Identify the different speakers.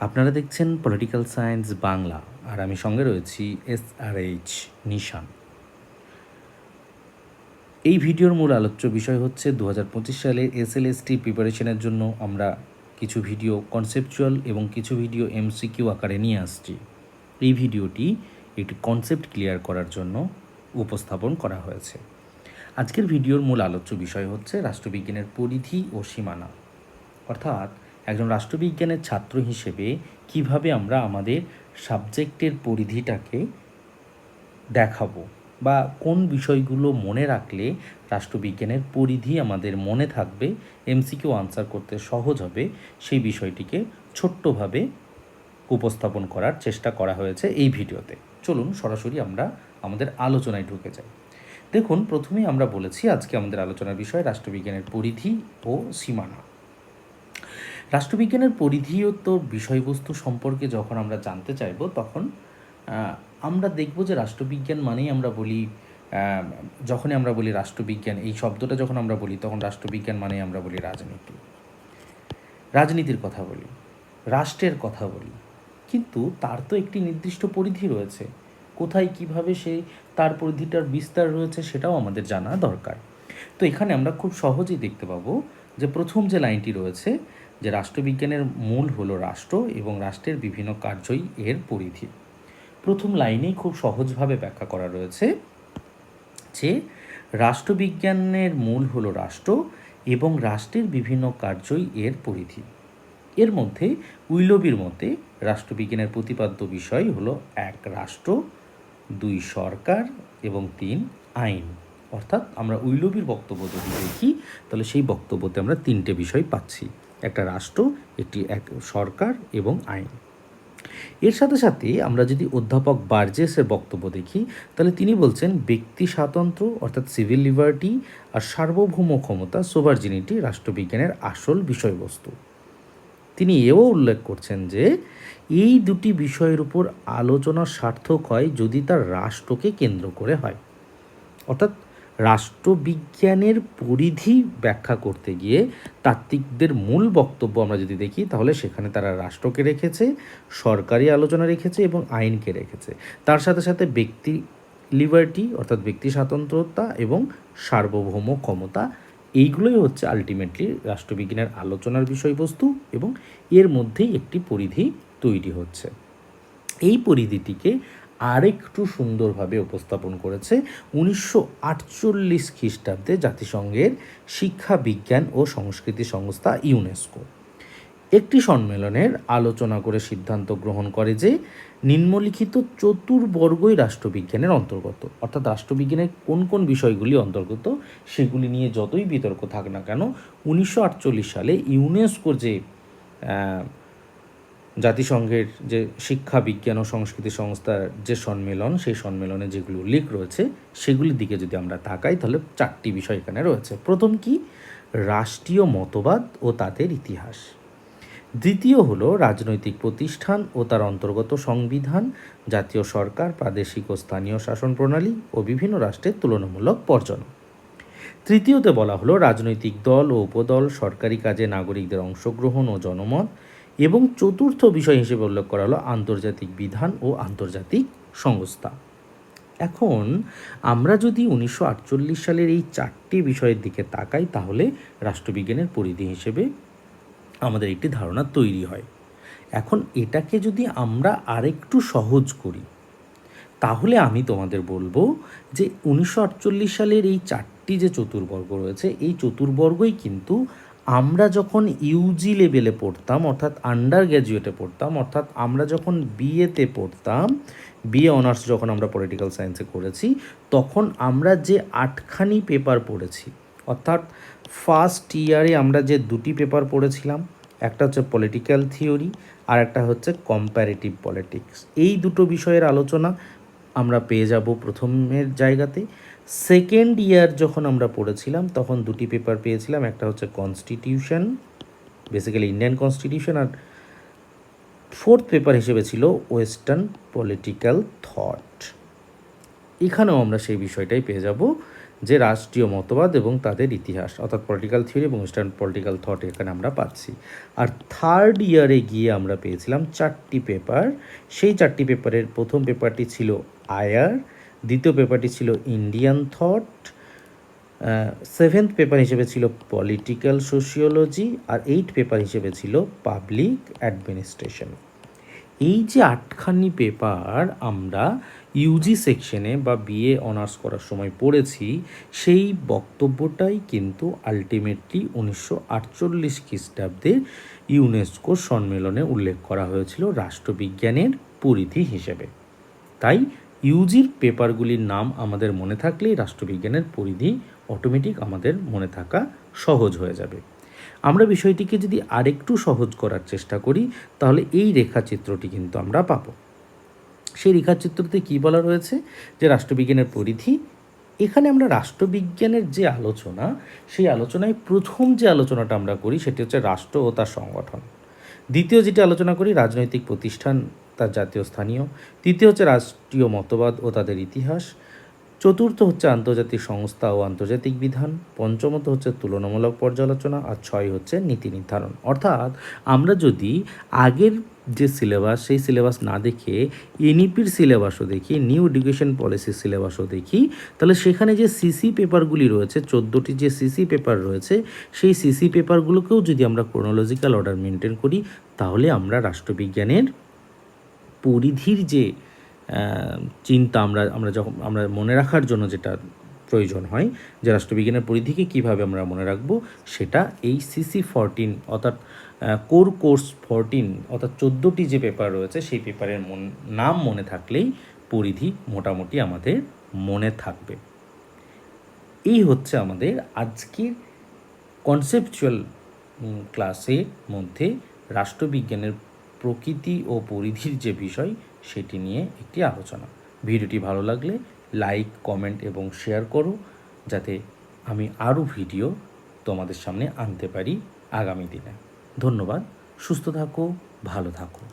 Speaker 1: আপনারা দেখছেন political science Bangla আর আমি সঙ্গে রয়েছি এস আর এইচ নিশান এই ভিডিওর মূল আলোচ্য বিষয় হচ্ছে দু হাজার পঁচিশ সালে এসএলএসটি প্রিপারেশনের জন্য আমরা কিছু ভিডিও কনসেপচুয়াল এবং কিছু ভিডিও এমসিকিউ আকারে নিয়ে আসছি। এই ভিডিওটি একটি কনসেপ্ট ক্লিয়ার করার জন্য উপস্থাপন করা হয়েছে। আজকের ভিডিওর মূল আলোচ্য বিষয় হচ্ছে রাষ্ট্রবিজ্ঞানের পরিধি ও সীমানা। অর্থাৎ একজন রাষ্ট্রবিজ্ঞানের ছাত্র হিসেবে কীভাবে আমরা আমাদের সাবজেক্টের পরিধিটাকে দেখাবো বা কোন বিষয়গুলো মনে রাখলে রাষ্ট্রবিজ্ঞানের পরিধি আমাদের মনে থাকবে, এমসিকিউ আনসার করতে সহজ হবে, সেই বিষয়টিকে ছোট্টভাবে উপস্থাপন করার চেষ্টা করা হয়েছে এই ভিডিওতে। চলুন সরাসরি আমরা আমাদের আলোচনায় ঢুকে যাই। দেখুন, প্রথমেই আমরা বলেছি আজকে আমাদের আলোচনার বিষয় রাষ্ট্রবিজ্ঞানের পরিধি ও সীমানা। রাষ্ট্রবিজ্ঞানের পরিধি তো বিষয়বস্তু সম্পর্কে যখন আমরা জানতে চাইব, তখন আমরা দেখব যে রাষ্ট্রবিজ্ঞান মানেই আমরা বলি যখনই আমরা বলি রাষ্ট্রবিজ্ঞান, এই শব্দটা যখন আমরা বলি, তখন রাষ্ট্রবিজ্ঞান মানেই আমরা বলি রাজনীতি। রাজনীতির কথা বলি, রাষ্ট্রের কথা বলি। কিন্তু তার তো একটি নির্দিষ্ট পরিধি রয়েছে। কোথায় কীভাবে সে তার পরিধিটার বিস্তার রয়েছে সেটাও আমাদের জানা দরকার। তো এখানে আমরা খুব সহজেই দেখতে পাবো যে প্রথম যে লাইনটি রয়েছে যে রাষ্ট্রবিজ্ঞানের মূল হলো রাষ্ট্র এবং রাষ্ট্রের বিভিন্ন কার্যই এর পরিধি। প্রথম লাইনেই খুব সহজভাবে ব্যাখ্যা করা রয়েছে যে রাষ্ট্রবিজ্ঞানের মূল হলো রাষ্ট্র এবং রাষ্ট্রের বিভিন্ন কার্যই এর পরিধি। এর মধ্যে উইলবির মতে রাষ্ট্রবিজ্ঞানের প্রতিপাদ্য বিষয় হলো এক রাষ্ট্র, দুই সরকার এবং তিন আইন। অর্থাৎ আমরা উইলবির বক্তব্য যদি দেখি, তাহলে সেই বক্তব্যতে আমরা তিনটে বিষয় পাচ্ছি। একটা রাষ্ট্র একটি এক সরকার এবং আইন। এর সাথে সাথে আমরা যদি অধ্যাপক বার্জেসের বক্তব্য দেখি, তাহলে তিনি বলছেন, ব্যক্তি স্বাতন্ত্র্য অর্থাৎ সিভিল লিবার্টি আর সার্বভৌম ক্ষমতা সোভার্জিনিটি রাষ্ট্রবিজ্ঞানের আসল বিষয়বস্তু। তিনি এও উল্লেখ করছেন যে, এই দুটি বিষয়ের উপর আলোচনা সার্থক হয় যদি তার রাষ্ট্রকে কেন্দ্র করে হয়। অর্থাৎ রাষ্ট্রবিজ্ঞানের পরিধি ব্যাখ্যা করতে গিয়ে তাত্ত্বিকদের মূল বক্তব্য আমরা যদি দেখি, তাহলে সেখানে তারা রাষ্ট্রকে রেখেছে, সরকারি আলোচনা রেখেছে এবং আইনকে রেখেছে। তার সাথে সাথে ব্যক্তি লিবার্টি অর্থাৎ ব্যক্তি স্বাতন্ত্রতা এবং সার্বভৌম ক্ষমতা, এইগুলোই হচ্ছে আলটিমেটলি রাষ্ট্রবিজ্ঞানের আলোচনার বিষয়বস্তু এবং এর মধ্যেই একটি পরিধি তৈরি হচ্ছে। এই পরিধিটিকে আরেকটু সুন্দরভাবে উপস্থাপন করেছে উনিশশো আটচল্লিশ খ্রিস্টাব্দে জাতিসংঘের শিক্ষা, বিজ্ঞান ও সংস্কৃতি সংস্থা ইউনেস্কো। একটি সম্মেলনের আলোচনা করে সিদ্ধান্ত গ্রহণ করে যে নিম্নলিখিত চতুর্বর্গই রাষ্ট্রবিজ্ঞানের অন্তর্গত। অর্থাৎ রাষ্ট্রবিজ্ঞানের কোন কোন বিষয়গুলি অন্তর্গত, সেগুলি নিয়ে যতই বিতর্ক থাক না কেন, উনিশশো আটচল্লিশ সালে ইউনেস্কোর যে জাতিসংঘের যে শিক্ষা, বিজ্ঞান ও সংস্কৃতি সংস্থার যে সম্মেলন, সেই সম্মেলনে যেগুলো উল্লেখ রয়েছে, সেগুলির দিকে যদি আমরা তাকাই, তাহলে চারটি বিষয় এখানে রয়েছে। প্রথম কি? রাষ্ট্রীয় মতবাদ ও তাদের ইতিহাস। দ্বিতীয় হলো রাজনৈতিক প্রতিষ্ঠান ও তার অন্তর্গত সংবিধান, জাতীয় সরকার, প্রাদেশিক ও স্থানীয় শাসন প্রণালী ও বিভিন্ন রাষ্ট্রের তুলনামূলক পর্যালোচনা তৃতীয়তে বলা হলো রাজনৈতিক দল ও উপদল, সরকারি কাজে নাগরিকদের অংশগ্রহণ ও জনমত এবং চতুর্থ বিষয় হিসেবে উল্লেখ করা হলো আন্তর্জাতিক বিধান ও আন্তর্জাতিক সংস্থা। এখন আমরা যদি উনিশশো আটচল্লিশ সালের এই চারটি বিষয়ের দিকে তাকাই, তাহলে রাষ্ট্রবিজ্ঞানের পরিধি হিসেবে আমাদের একটি ধারণা তৈরি হয়। এখন এটাকে যদি আমরা আরেকটু সহজ করি, তাহলে আমি তোমাদের বলব যে উনিশশো আটচল্লিশ সালের এই চারটি যে চতুর্বর্গ রয়েছে, এই চতুর্বর্গই কিন্তু আমরা যখন ইউজি লেভেলে পড়তাম, অর্থাৎ আন্ডার গ্র্যাজুয়েটে পড়তাম, অর্থাৎ আমরা যখন বিএতে পড়তাম বিএ অনার্স যখন আমরা পলিটিক্যাল সায়েন্সে করেছি, তখন আমরা যে আটখানি পেপার পড়েছি, অর্থাৎ ফার্স্ট ইয়ারে আমরা যে দুটি পেপার পড়েছিলাম, একটা হচ্ছে পলিটিক্যাল থিওরি আর একটা হচ্ছে কম্প্যারেটিভ পলিটিক্স এই দুটো বিষয়ের আলোচনা আমরা পেয়ে যাব প্রথমের জায়গাতে। সেকেন্ড ইয়ার যখন আমরা পড়েছিলাম, তখন দুটি পেপার পেয়েছিলাম, একটা হচ্ছে কনস্টিটিউশন বেসিক্যালি ইন্ডিয়ান কনস্টিটিউশন আর ফোর্থ পেপার হিসেবে ছিল ওয়েস্টার্ন পলিটিক্যাল থট এখানেও আমরা সেই বিষয়টাই পেয়ে যাব, যে রাষ্ট্রীয় মতবাদ এবং তাদের ইতিহাস, অর্থাৎ পলিটিক্যাল থিওরি এবং ওয়েস্টার্ন পলিটিক্যাল থট এখানে আমরা পাচ্ছি। আর থার্ড ইয়ারে গিয়ে আমরা পেয়েছিলাম চারটি পেপার সেই চারটি পেপারের প্রথম পেপারটি ছিল আয়ার। দ্বিতীয় পেপারটি ছিল ইন্ডিয়ান থট। সেভেন্থ পেপার হিসেবে ছিল পলিটিক্যাল সোশিওলজি আর এইট পেপার হিসেবে ছিল পাবলিক অ্যাডমিনিস্ট্রেশন। এই যে আটখানি পেপার আমরা ইউজি সেকশনে বা বিএ অনার্স করার সময় পড়েছি, সেই বক্তব্যটাই কিন্তু আলটিমেটলি উনিশশো আটচল্লিশ খ্রিস্টাব্দে ইউনেস্কো সম্মেলনে উল্লেখ করা হয়েছিল রাষ্ট্রবিজ্ঞানের পরিধি হিসেবে। তাই ইউজির পেপারগুলির নাম আমাদের মনে থাকলেই রাষ্ট্রবিজ্ঞানের পরিধি অটোমেটিক আমাদের মনে থাকা সহজ হয়ে যাবে। আমরা বিষয়টিকে যদি আরেকটু সহজ করার চেষ্টা করি, তাহলে এই রেখাচিত্রটি কিন্তু আমরা পাবো। সেই রেখাচিত্রতে কী বলা রয়েছে? যে রাষ্ট্রবিজ্ঞানের পরিধি, এখানে আমরা রাষ্ট্রবিজ্ঞানের যে আলোচনা, সেই আলোচনায় প্রথম যে আলোচনাটা আমরা করি, সেটি হচ্ছে রাষ্ট্র ও তার সংগঠন। দ্বিতীয় যেটি আলোচনা করি, রাজনৈতিক প্রতিষ্ঠান তার জাতীয় স্থানীয়, তৃতীয় হচ্ছে রাষ্ট্রীয় মতবাদ ও তাদের ইতিহাস, চতুর্থ হচ্ছে আন্তর্জাতিক সংস্থা ও আন্তর্জাতিক বিধান, পঞ্চমত হচ্ছে তুলনামূলক পর্যালোচনা আর ছয় হচ্ছে নীতি নির্ধারণ। অর্থাৎ আমরা যদি আগের যে সিলেবাস, সেই সিলেবাস না দেখে এনইপির সিলেবাসও দেখি, নিউ এডুকেশন পলিসির সিলেবাসও দেখি, তাহলে সেখানে যে সিসি পেপারগুলি রয়েছে, চোদ্দোটি যে সিসি পেপার রয়েছে, সেই সিসি পেপারগুলোকেও যদি আমরা ক্রোনোলজিক্যাল অর্ডার মেনটেন করি, তাহলে আমরা রাষ্ট্রবিজ্ঞানের পরিধির যে চিন্তা আমরা আমরা যখন, আমরা মনে রাখার জন্য যেটা প্রয়োজন হয়, যে রাষ্ট্রবিজ্ঞানের পরিধিকে কীভাবে আমরা মনে রাখব, সেটা এই সিসি ফরটিন অর্থাৎ কোর কোর্স ফরটিন অর্থাৎ চোদ্দোটি যে পেপার রয়েছে, সেই পেপারের মন, নাম মনে থাকলেই পরিধি মোটামুটি আমাদের মনে থাকবে। এই হচ্ছে আমাদের আজকের কনসেপচুয়াল ক্লাসের মধ্যে রাষ্ট্রবিজ্ঞানের প্রকৃতি ও পরিধির যে বিষয়, সেটি নিয়ে একটি আলোচনা। ভিডিওটি ভালো লাগলে লাইক, কমেন্ট এবং শেয়ার করো, যাতে আমি আরও ভিডিও তোমাদের সামনে আনতে পারি আগামী দিনে। ধন্যবাদ, সুস্থ থাকো, ভালো থাকো।